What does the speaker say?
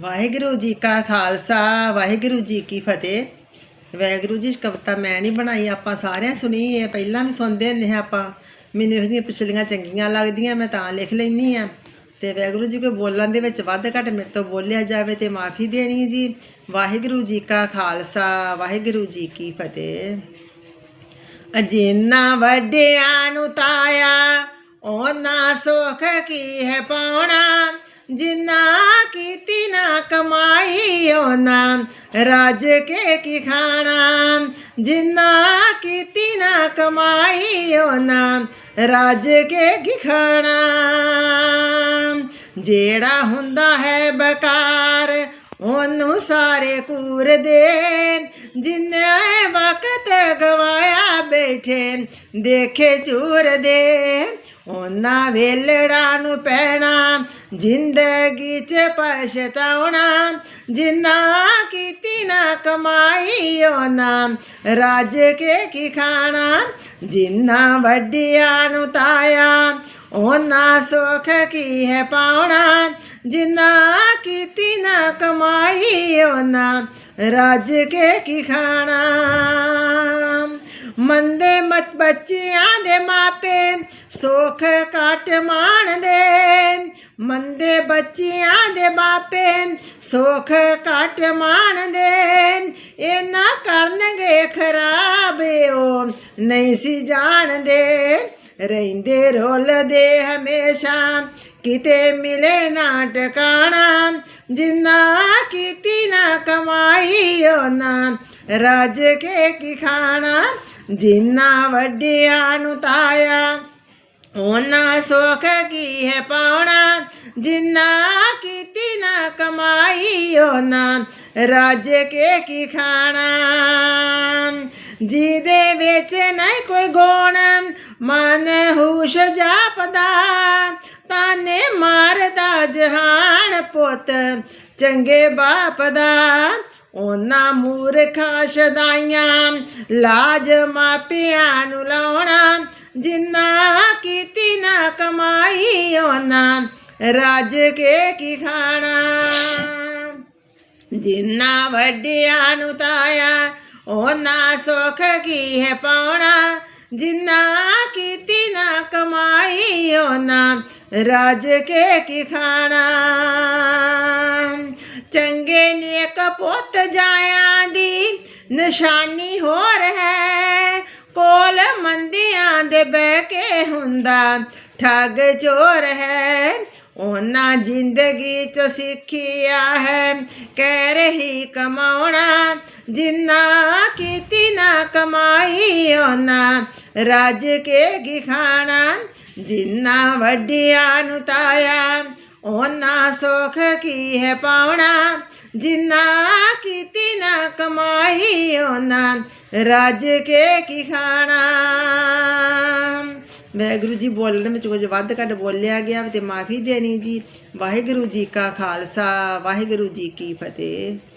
ਵਾਹਿਗੁਰੂ ਜੀ ਕਾ ਖਾਲਸਾ, ਵਾਹਿਗੁਰੂ ਜੀ ਕੀ ਫਤਿਹ। ਵਾਹਿਗੁਰੂ ਜੀ, ਕਵਿਤਾ ਮੈਂ ਨਹੀਂ ਬਣਾਈ, ਆਪਾਂ ਸਾਰਿਆਂ ਸੁਣੀ ਹੈ ਪਹਿਲਾਂ ਵੀ ਸੁਣਦੇ ਹੁੰਦੇ ਹਾਂ ਆਪਾਂ। ਮੈਨੂੰ ਇਹੋ ਜਿਹੀਆਂ ਪਿਛਲੀਆਂ ਚੰਗੀਆਂ ਲੱਗਦੀਆਂ, ਮੈਂ ਤਾਂ ਲਿਖ ਲੈਂਦੀ ਆ ਤੇ ਵਾਹਿਗੁਰੂ ਜੀ, ਕੋਈ ਬੋਲਣ ਦੇ ਵਿੱਚ ਵੱਧ ਘੱਟ ਮੇਰੇ ਤੋਂ ਬੋਲਿਆ ਜਾਵੇ ਤੇ ਮਾਫੀ ਦੇਣੀ ਜੀ। ਵਾਹਿਗੁਰੂ ਜੀ ਕਾ ਖਾਲਸਾ, ਵਾਹਿਗੁਰੂ ਜੀ ਕੀ ਫਤਿਹ। ਜਿੰਨਾ ਵੱਡਿਆਂ ਨੂੰ ਤਾਇਆ, ਉਹਨਾਂ ਸੁਖ ਕੀ ਹੈ ਪਾਉਣਾ? ਜਿੰਨਾ ਕੀਤੀ ਨਾ ਕਮਾਈ ਉਹਨਾਂ ਰਾਜ ਕੇ ਕੀ ਖਾਣਾ? ਜਿੰਨਾ ਕੀਤੀ ਨਾ ਕਮਾਈ ਉਹਨਾਂ ਰਾਜ ਕੇ ਕੀ ਖਾਣਾ? ਜਿਹੜਾ ਹੁੰਦਾ ਹੈ ਬਕਾਰ, ਉਹਨੂੰ ਸਾਰੇ ਕੂਰ ਦੇ। ਜਿੰਨੇ ਵਕਤ ਗਵਾਇਆ ਬੈਠੇ, ਦੇਖੇ ਚੂਰ ਦੇ। ਉਹਨਾਂ ਵੇਲੜਾ ਨੂੰ ਪੈਣਾ ਜ਼ਿੰਦਗੀ 'ਚ ਪਛਤਾਉਣਾ, ਜਿੰਨਾ ਕੀਤੀ ਨਾ ਕਮਾਈ ਉਹਨਾਂ ਰਾਜ ਕੇ ਕੀ ਖਾਣਾ, ਜਿੰਨਾ ਵੱਡਿਆਂ ਨੂੰ ਤਾਇਆ ਉਹਨਾਂ ਸੁਖ ਕੀ ਹੈ ਪਾਉਣਾ, ਜਿੰਨਾ ਕੀਤੀ ਨਾ ਕਮਾਈ ਉਹਨਾਂ ਰਾਜ ਕੇ ਕੀ ਖਾਣਾ। ਮੰਦੇ ਮਤ ਬੱਚਿਆਂ ਦੇ ਮਾਪੇ, ਸੁਖ ਘਟ ਮਾਣਦੇ ਮੰਦੇ ਬੱਚਿਆਂ ਦੇ ਬਾਪੇ ਸੁਖ ਘਟ ਮਾਣਦੇ ਇਹਨਾਂ ਕਰਨਗੇ ਖਰਾਬ ਉਹ ਨਹੀਂ ਸੀ ਜਾਣਦੇ। ਰਹਿੰਦੇ ਰੋਲਦੇ ਹਮੇਸ਼ਾ, ਕਿਤੇ ਮਿਲੇ ਨਾ ਟਿਕਾਣਾ, ਜਿੰਨਾ ਕੀਤੀ ਨਾ ਕਮਾਈ ਉਹਨਾਂ ਰਾਜ ਕੇ ਕੀ ਖਾਣਾ, ਜਿੰਨਾ ਵੱਡਿਆਂ ਨੂੰ ਤਾਇਆ ਉਹਨਾਂ ਸੁਖ ਕੀ ਹੈ ਪਾਉਣਾ, ਜਿੰਨਾ ਕੀਤੀ ਨਾ ਕਮਾਈ ਉਹਨਾਂ ਰਾਜ ਕੇ ਕੀ ਖਾਣਾ। ਜਿਹਦੇ ਵਿੱਚ ਨਹੀਂ ਕੋਈ ਗੁਣ, ਮਨ ਹੁਸ਼ ਜਾਪਦਾ, ਤਾਨੇ ਮਾਰਦਾ ਜਹਾਨ ਪੁੱਤ ਚੰਗੇ ਬਾਪ ਦਾ। ਉਹਨਾਂ ਮੂਰਖਾਂ ਸ਼ਦਾਈਆਂ, ਲਾਜ ਮਾਪਿਆਂ ਨੂੰ ਲਾਉਣਾ ਜਿੰਨਾ ਕੀਤੀ ਨਾ ਕਮਾਈ ਉਹਨਾਂ ਰਾਜ ਕੇ ਕੀ ਖਾਣਾ। ਜਿੰਨਾ ਵੱਡਿਆਂ ਨੂੰ ਤਾਇਆ ਉਹਨਾਂ ਸੁਖ ਕੀ ਹੈ ਪਾਉਣਾ। ਜਿੰਨਾ ਕੀਤੀ ਨਾ ਕਮਾਈ ਉਹਨਾਂ ਰਾਜ ਕੇ ਕੀ ਖਾਣਾ। ਚੰਗੇ ਨੇਕ ਪੁੱਤ ਜਾਇਆਂ ਦੀ ਨਿਸ਼ਾਨੀ ਹੋਰ ਹੈ। ਕੋਲ ਮੰਦਿਆਂ ਦੇ ਬਹਿ ਕੇ ਹੁੰਦਾ, ਠੱਗ ਚੋਰ ਹੈ। ਉਹਨਾਂ ਜ਼ਿੰਦਗੀ ਚ ਸਿੱਖਿਆ ਹੈ। ਕਹਿ ਰਹੀ ਕਮਾਉਣਾ, ਜਿੰਨਾ ਕੀਤੀ ਨਾ ਕਮਾਈ ਉਹਨਾਂ ਰਾਜ ਕੇ ਗਿਖਾਣਾ। ਜਿੰਨਾ ਵੱਡਿਆਂ ਨੂੰ ਤਾਇਆ ਉਹਨਾਂ ਸੁਖ ਕੀ ਹੈ ਪਾਉਣਾ। ਜਿੰਨਾ ਕੀਤੀ ਨਾ ਕਮਾਈ ਉਹਨਾਂ ਰੱਜ ਕੇ ਕੀ ਖਾਣਾ। ਵਾਹਿਗੁਰੂ ਜੀ ਬੋਲਣ ਵਿੱਚ ਕੁਝ ਵੱਧ ਘੱਟ ਬੋਲਿਆ ਗਿਆ ਤੇ ਮਾਫੀ ਦੇਣੀ ਜੀ। ਵਾਹਿਗੁਰੂ ਜੀ ਕਾ ਖਾਲਸਾ, ਵਾਹਿਗੁਰੂ ਜੀ ਕੀ ਫਤਿਹ।